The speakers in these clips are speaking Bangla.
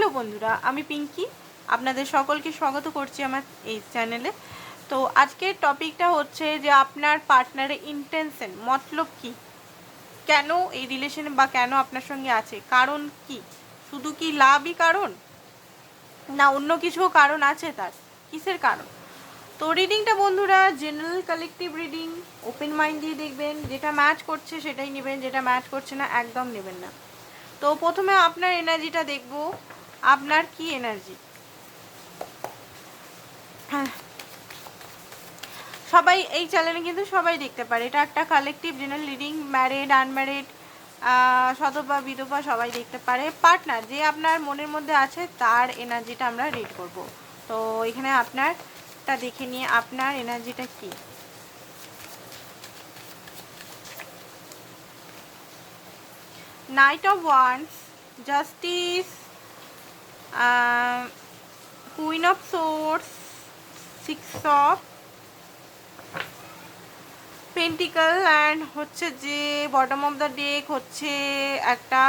হ্যালো বন্ধুরা, আমি পিঙ্কি। আপনাদের সকলকে স্বাগত করছি আমার এই চ্যানেলে। তো আজকের টপিকটা হচ্ছে যে আপনার পার্টনারের ইন্টেনশন মতলব কি? কেন এই রিলেশন বা কেন আপনার সঙ্গে আছে? কারণ কি? শুধু কি লাভই কারণ? না অন্য কিছু কারণ আছে তার? কিসের কারণ? তো রিডিংটা বন্ধুরা general collective reading open mind দিয়ে দেখবেন। যেটা ম্যাচ করছে সেটাই নেবেন, যেটা ম্যাচ করছে না একদম নেবেন না। তো প্রথমে আপনার এনার্জিটা দেখব। আপনার কি এনার্জি সবাই এই চ্যানেলে কিন্তু সবাই দেখতে পারে। এটা একটা collective general reading married unmarried সতবা বিধবা সবাই দেখতে পারে। পার্টনার যে আপনার মনের মধ্যে আছে তার এনার্জিটা আমরা রিড করব। তো এখানে আপনারটা দেখে নিয়ে আপনার এনার্জিটা কি? Knight of Wands, Justice, Queen of Swords, Six of pentacle and হচ্ছে যে বটম অফ দ্য ডেক হচ্ছে একটা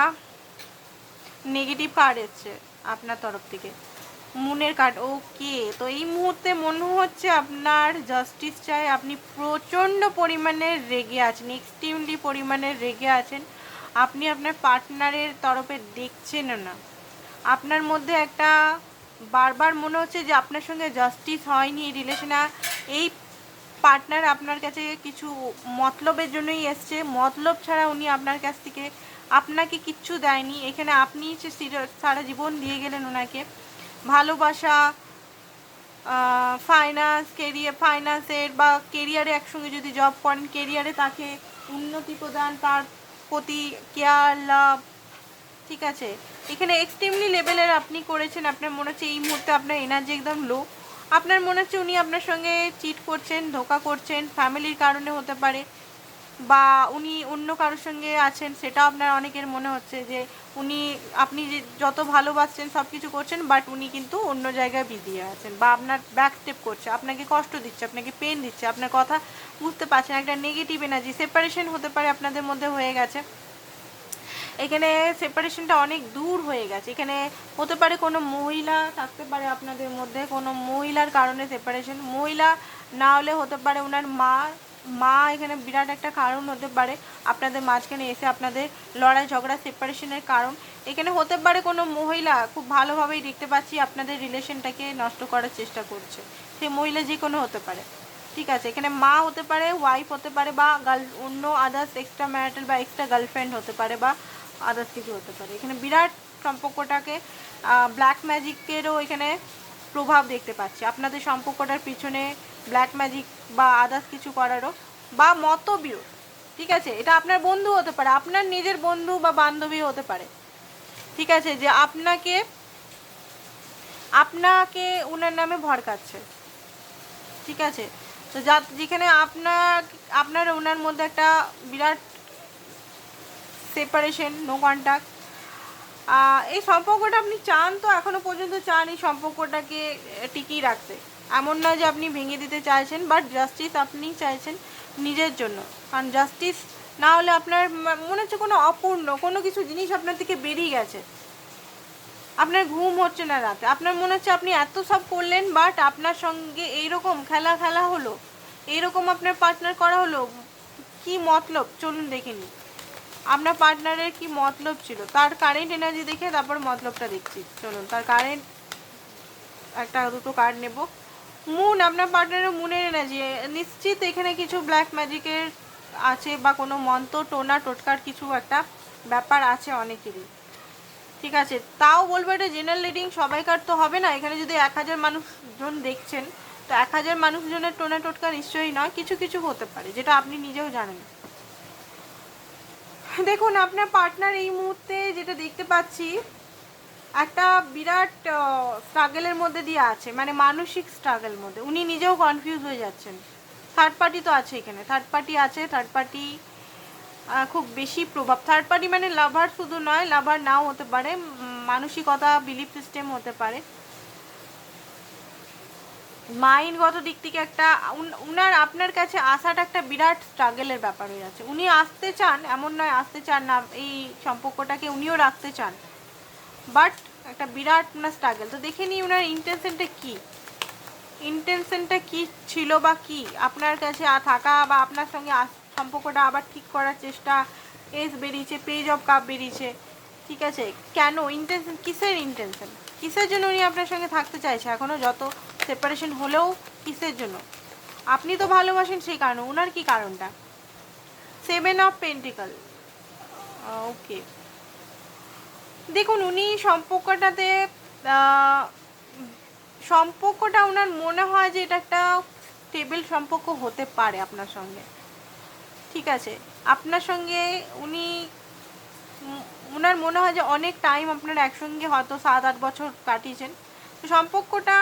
নেগেটিভ কার্ড এসছে আপনার তরফ থেকে মুনের কার্ড ওকে তো এই মুহূর্তে মনে হচ্ছে আপনার জাস্টিস চাই আপনি প্রচণ্ড পরিমাণে রেগে আছেন এক্সট্রিমলি পরিমাণে রেগে আছেন আপনি আপনার পার্টনারের তরফে দেখছেনও না। আপনার মধ্যে একটা বারবার মনে হচ্ছে যে আপনার সঙ্গে জাস্টিস হয়নি এই রিলেশনে এই পার্টনার আপনার কাছে কিছু মতলবের জন্যই এসছে। মতলব ছাড়া উনি আপনার কাছ থেকে আপনাকে কিচ্ছু দেয়নি। এখানে আপনি সারা জীবন দিয়ে গেলেন ওনাকে। ভালোবাসা ফাইন্যান্স কেরিয়ার ফাইন্যান্সের বা কেরিয়ারে একসঙ্গে যদি জব করেন কেরিয়ারে তাকে উন্নতি প্রদান, তার প্রতি কেয়ার লাভ ঠিক আছে? এখানে এক্সট্রিমলি লেভেলের আপনি করেছেন। আপনার মনে হচ্ছে এই মুহূর্তে আপনার এনার্জি একদম লো আপনার মনে হচ্ছে উনি আপনার সঙ্গে চিট করছেন, ধোকা করছেন, ফ্যামিলির কারণে হতে পারে বা উনি অন্য কারোর সঙ্গে আছেন সেটা আপনার অনেকের মনে হচ্ছে যে উনি, আপনি যত ভালোবাসছেন সব কিছু করছেন বাট উনি কিন্তু অন্য জায়গায় বিজি আছেন বা আপনার ব্যাক স্টেপ করছে। আপনাকে কষ্ট দিচ্ছে, আপনাকে পেন দিচ্ছে, আপনার কথা বুঝতে পারছেন, একটা নেগেটিভ এনার্জি সেপারেশন হতে পারে আপনাদের মধ্যে হয়ে গেছে। এখানে সেপারেশনটা অনেক দূর হয়ে গেছে। এখানে হতে পারে কোনো মহিলা, থাকতে পারে আপনাদের মধ্যে কোনো মহিলার কারণে সেপারেশন মহিলা না হলে হতে পারে ওনার মা মা এখানে বিরাট একটা কারণ হতে পারে। আপনাদের মাঝখানে এসে আপনাদের লড়াই ঝগড়া সেপারেশনের কারণ। এখানে হতে পারে কোনো মহিলা খুব ভালোভাবেই দেখতে পাচ্ছি আপনাদের রিলেশনটাকে নষ্ট করার চেষ্টা করছে। সে মহিলা যে কোনো হতে পারে। ঠিক আছে, এখানে মা হতে পারে ওয়াইফ হতে পারে বা গার্ল অন্য আদার্স এক্সট্রা ম্যারিটাল বা এক্সট্রা গার্লফ্রেন্ড হতে পারে বা আদার্স কিছু হতে পারে। এখানে বিরাট সম্পর্কটাকে ব্ল্যাক ম্যাজিকেরও এখানে প্রভাব দেখতে পাচ্ছি। আপনাদের সম্পর্কটার পিছনে ব্ল্যাক ম্যাজিক বা আদার্স কিছু করারও বা মতবিরোধ, ঠিক আছে? এটা আপনার বন্ধু হতে পারে, আপনার নিজের বন্ধু বা বান্ধবী হতে পারে, ঠিক আছে? যে আপনাকে আপনাকে ওনার নামে ভরকাচ্ছে ঠিক আছে? তো যা যেখানে আপনার আপনার ওনার মধ্যে একটা বিরাট সেপারেশন নো কন্ট্যাক্ট এই সম্পর্কটা আপনি চান তো, এখনও পর্যন্ত চান এই সম্পর্কটাকে টিকিয়ে রাখতে। এমন নয় যে আপনি ভেঙে দিতে চাইছেন বাট জাস্টিস আপনি চাইছেন নিজের জন্য। কারণ জাস্টিস না হলে আপনার মনে হচ্ছে কোনো অপূর্ণ, কোনো কিছু জিনিস আপনার থেকে বেরিয়ে গেছে। আপনার ঘুম হচ্ছে না রাতে। আপনার মনে হচ্ছে আপনি এত সব করলেন বাট আপনার সঙ্গে এইরকম খেলা খেলা হলো, এইরকম আপনার পার্টনার করা হলো, কি মতলব? চলুন দেখে নিই। আপনার পার্টনারের কি মতলব ছিল? তার কারেন্ট এনার্জি দেখে তারপর মতলবটা দেখছি। চলুন, তার কারেন্ট একটা, দুটো কার্ড নেব। মুন আপনার পার্টনারের মুনের এনার্জি নিশ্চিত এখানে কিছু ব্ল্যাক ম্যাজিকের আছে বা কোনো মন্ত্র, টোনা, টোটকার কিছু একটা ব্যাপার আছে অনেকেরই। ঠিক আছে, তাও বলব এটা জেনারেল রিডিং সবাইকার তো হবে না। এখানে যদি এক হাজার মানুষজন দেখছেন, তো এক হাজার মানুষজনের টোনা, টোটকা নিশ্চয়ই নয়, কিছু কিছু হতে পারে, যেটা আপনি নিজেও জানেন। দেখুন, আপনার পার্টনার এই মুহূর্তে যেটা দেখতে পাচ্ছি, একটা বিরাট স্ট্রাগলের মধ্যে দিয়ে আছে মানে মানসিক স্ট্রাগল মধ্যে। উনি নিজেও কনফিউজ হয়ে যাচ্ছেন। থার্ড পার্টি তো আছে এখানে। থার্ড পার্টি আছে থার্ড পার্টি খুব বেশি প্রভাব। থার্ড পার্টি মানে লাভার শুধু নয় লাভার নাও হতে পারে মানসিকতা বিলিফ সিস্টেম হতে পারে। মাইন্ডগত দিক থেকে একটা উনার, আপনার কাছে আসাটা একটা বিরাট স্ট্রাগলের ব্যাপার হয়ে যাচ্ছে। উনি আসতে চান, এমন নয় আসতে চান না, এই সম্পর্কটাকে উনিও রাখতে চান। বাট একটা বিরাট ওনার স্ট্রাগল তো দেখে নিই ওনার ইন্টেনশনটা কী। ইন্টেনশনটা কি ছিল বা কি? আপনার কাছে থাকা বা আপনার সঙ্গে সম্পর্কটা আবার ঠিক করার চেষ্টা এস বেরিয়েছে পেজ অফ কাপ বেরিয়েছে, ঠিক আছে? কেন? ইন্টেনশন কিসের ইন্টেনশন কিসের জন্য উনি আপনার সঙ্গে থাকতে চাইছে? এখনও যত সেপারেশন হলেও কিসের জন্য? আপনি তো ভালোবাসেন সেই কারণে। ওনার কি কারণটা? সেভেন অফ পেন্টিকাল ওকে দেখুন, উনি সম্পর্কটাতে সম্পর্কটা ওনার মনে হয় যে এটা একটা টেবিল সম্পর্ক হতে পারে আপনার সঙ্গে। ঠিক আছে? আপনার সঙ্গে উনি ওনার মনে হয় যে অনেক টাইম আপনারা একসঙ্গে হয়তো সাত আট বছর কাটিয়েছেন। তো সম্পর্কটা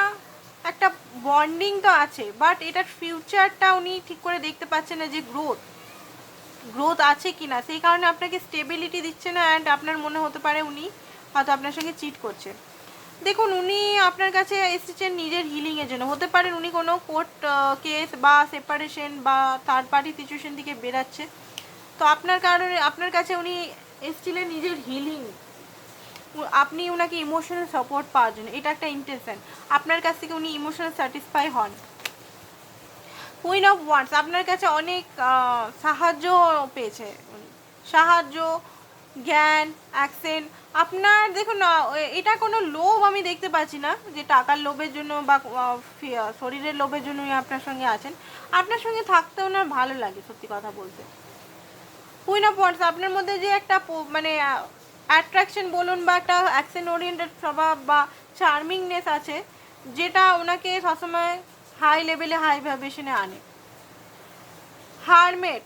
একটা বন্ডিং তো আছে বাট এটার ফিউচারটা উনি ঠিক করে দেখতে পাচ্ছেন না যে গ্রোথ গ্রোথ আছে কি না সেই কারণে আপনাকে স্টেবিলিটি দিচ্ছে না অ্যান্ড আপনার মনে হতে পারে উনি হয়তো আপনার সঙ্গে চিট করছে দেখুন, উনি আপনার কাছে এসেছেন নিজের হিলিংয়ের জন্য। হতে পারেন উনি কোনো কোর্ট কেস বা সেপারেশন বা থার্ড পার্টি সিচুয়েশন থেকে বেরাচ্ছে তো আপনার কারণে, আপনার কাছে উনি এসেছিলেন নিজের হিলিং আপনি ওনাকে ইমোশনাল সাপোর্ট পাওয়ার জন্য, এটা একটা ইন্টেনশন আপনার কাছ থেকে উনি ইমোশনাল স্যাটিসফাই হন। কুইন অফ ওয়ান্স আপনার কাছে অনেক সাহায্য পেয়েছে সাহায্য, জ্ঞান অ্যাকসেন্ট আপনার, দেখুন এটা কোনো লোভ আমি দেখতে পাচ্ছি না, যে টাকার লোভের জন্য বা শরীরের লোভের জন্য আপনার সঙ্গে আছেন। আপনার সঙ্গে থাকতে ওনার ভালো লাগে, সত্যি কথা বলতে। কুইন অফ ওয়ান্স আপনার মধ্যে যে একটা মানে অ্যাট্রাকশন বলুন বা একটা অ্যাকশন ওরিয়েন্টেড স্বভাব বা চার্মিংনেস আছে, যেটা ওনাকে সবসময় হাই লেভেলে হাই ভাইব্রেশনে আনে। হারমেট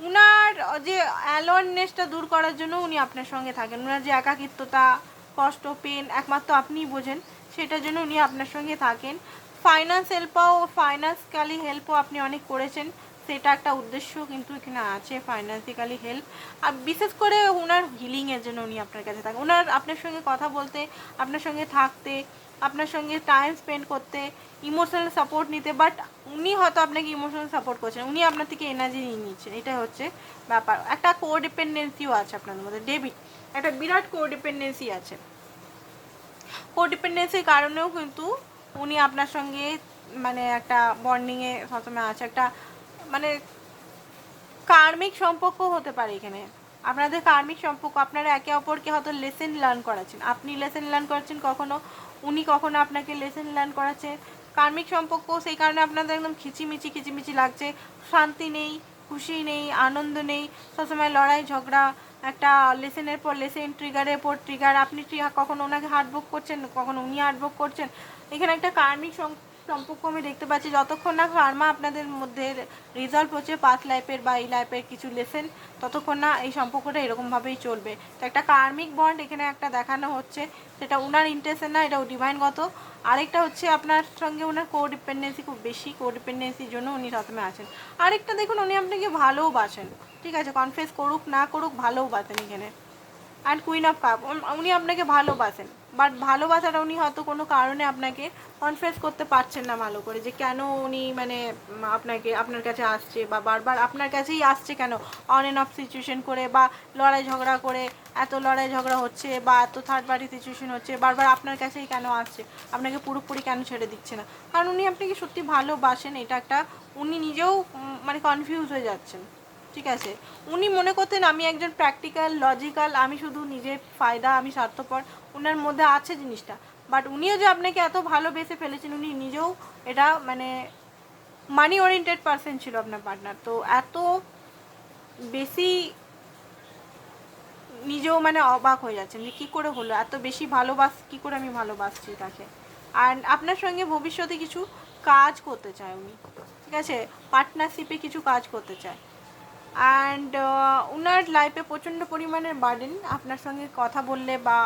উনার যে অ্যালোননেসটা দূর করার জন্য উনি আপনার সঙ্গে থাকেন। উনার যে একাকিত্বতা, কষ্ট পেন একমাত্র আপনিই বোঝেন, সেটার জন্য উনি আপনার সঙ্গে থাকেন। ফাইন্যান্স হেল্পও ফাইন্যান্সিক্যালি হেল্পও আপনি অনেক করেছেন। সেটা একটা উদ্দেশ্য কিন্তু এখানে আছে ফাইন্যান্সিক্যালি হেল্প আর বিশেষ করে ওনার হিলিংয়ের জন্য উনি আপনার কাছে থাকেন ওনার আপনার সঙ্গে কথা বলতে, আপনার সঙ্গে থাকতে, আপনার সঙ্গে টাইম স্পেন্ড করতে ইমোশনাল সাপোর্ট নিতে বাট উনি হয়তো আপনাকে ইমোশনাল সাপোর্ট করছেন। উনি আপনার থেকে এনার্জি নিয়ে নিচ্ছেন। এটাই হচ্ছে ব্যাপার। একটা কোডিপেন্ডেন্সিও আছে আপনাদের মধ্যে। ডেবিট একটা বিরাট কোডিপেন্ডেন্সি আছে। কোডিপেন্ডেন্সির কারণেও কিন্তু উনি আপনার সঙ্গে মানে একটা বন্ডিংয়ে সবসময় আছে। একটা মানে কার্মিক সম্পর্ক হতে পারে এখানে। আপনাদের কার্মিক সম্পর্ক, আপনারা একে অপরকে হয়তো লেসেন লার্ন করাচ্ছেন। আপনি লেসেন লার্ন করাচ্ছেন কখনো, উনি কখনো আপনাকে লেসেন লার্ন করাচ্ছে। কার্মিক সম্পর্ক, সেই কারণে আপনাদের একদম খিচিমিচি খিচিমিচি লাগছে। শান্তি নেই, খুশি নেই, আনন্দ নেই। সবসময় লড়াই, ঝগড়া, একটা লেসেনের পর লেসেন ট্রিগারের পর ট্রিগার আপনি কখনো ওনাকে হার্টবুক করছেন? কখনো উনি হার্টবুক করছেন? এখানে একটা কার্মিক সম্পর্ক আমি দেখতে পাচ্ছি। যতক্ষণ না কার্মা আপনাদের মধ্যে রেজাল্ট হচ্ছে পাঁচ লাইফের বা এই লাইফের কিছু লেসেন ততক্ষণ না এই সম্পর্কটা এরকমভাবেই চলবে। তো একটা কার্মিক বন্ড এখানে একটা দেখানো হচ্ছে। সেটা ওনার ইন্টেনশন না এটা ডিভাইনগত আরেকটা হচ্ছে আপনার সঙ্গে ওনার কোডিপেন্ডেন্সি খুব বেশি। কোডিপেন্ডেন্সির জন্য উনি প্রথমে আছেন। আরেকটা দেখুন, উনি আপনাকে ভালোবাসেন ঠিক আছে কনফেস করুক না করুক ভালোবাসেন এখানে। অ্যান্ড কুইন অফ কাপ উনি আপনাকে ভালোবাসেন। বাট ভালোবাসাটা উনি হয়তো কোনো কারণে আপনাকে কনফেস করতে পারছেন না ভালো করে যে কেন উনি মানে আপনাকে, আপনার কাছে আসছে বা বারবার আপনার কাছেই আসছে কেন? অন অ্যান্ড অফ সিচুয়েশন করে বা লড়াই ঝগড়া করে এত লড়াই ঝগড়া হচ্ছে বা এত থার্ড পার্টি সিচুয়েশন হচ্ছে, বারবার আপনার কাছেই কেন আসছে? আপনাকে পুরোপুরি কেন ছেড়ে দিচ্ছে না? কারণ উনি আপনাকে সত্যি ভালোবাসেন, এটা একটা, উনি নিজেও মানে কনফিউজ হয়ে যাচ্ছেন। ঠিক আছে। উনি মনে করতেন আমি একজন প্র্যাকটিক্যাল লজিক্যাল আমি শুধু নিজের ফায়দা, আমি স্বার্থপর। ওনার মধ্যে আছে জিনিসটা। বাট উনিও যে আপনাকে এত ভালোবেসে ফেলেছেন, উনি নিজেও এটা মানে মানি ওরিয়েন্টেড পার্সন ছিল আপনার পার্টনার তো এত বেশি নিজেও মানে অবাক হয়ে যাচ্ছেন যে কী করে হলো? এত বেশি ভালোবাস, কী করে আমি ভালোবাসছি তাকে? আর আপনার সঙ্গে ভবিষ্যতে কিছু কাজ করতে চায় উনি। ঠিক আছে? পার্টনারশিপে কিছু কাজ করতে চায়। অ্যান্ড ওনার লাইফে প্রচণ্ড পরিমাণের বার্ডেন আপনার সঙ্গে কথা বললে বা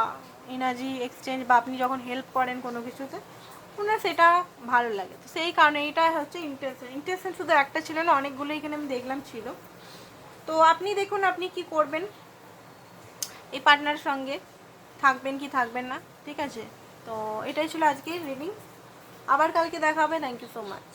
এনার্জি এক্সচেঞ্জ বা আপনি যখন হেল্প করেন কোনো কিছুতে ওনার সেটা ভালো লাগে। তো সেই কারণে এটা হচ্ছে ইন্টেনশন ইন্টেনশন শুধু একটা ছিল না, অনেকগুলো এখানে আমি দেখলাম ছিল। তো আপনি দেখুন, আপনি কি করবেন? এই পার্টনার সঙ্গে থাকবেন কি থাকবেন না, ঠিক আছে? তো এটাই ছিল আজকের রিডিং আবার কালকে দেখা হবে। Thank you so much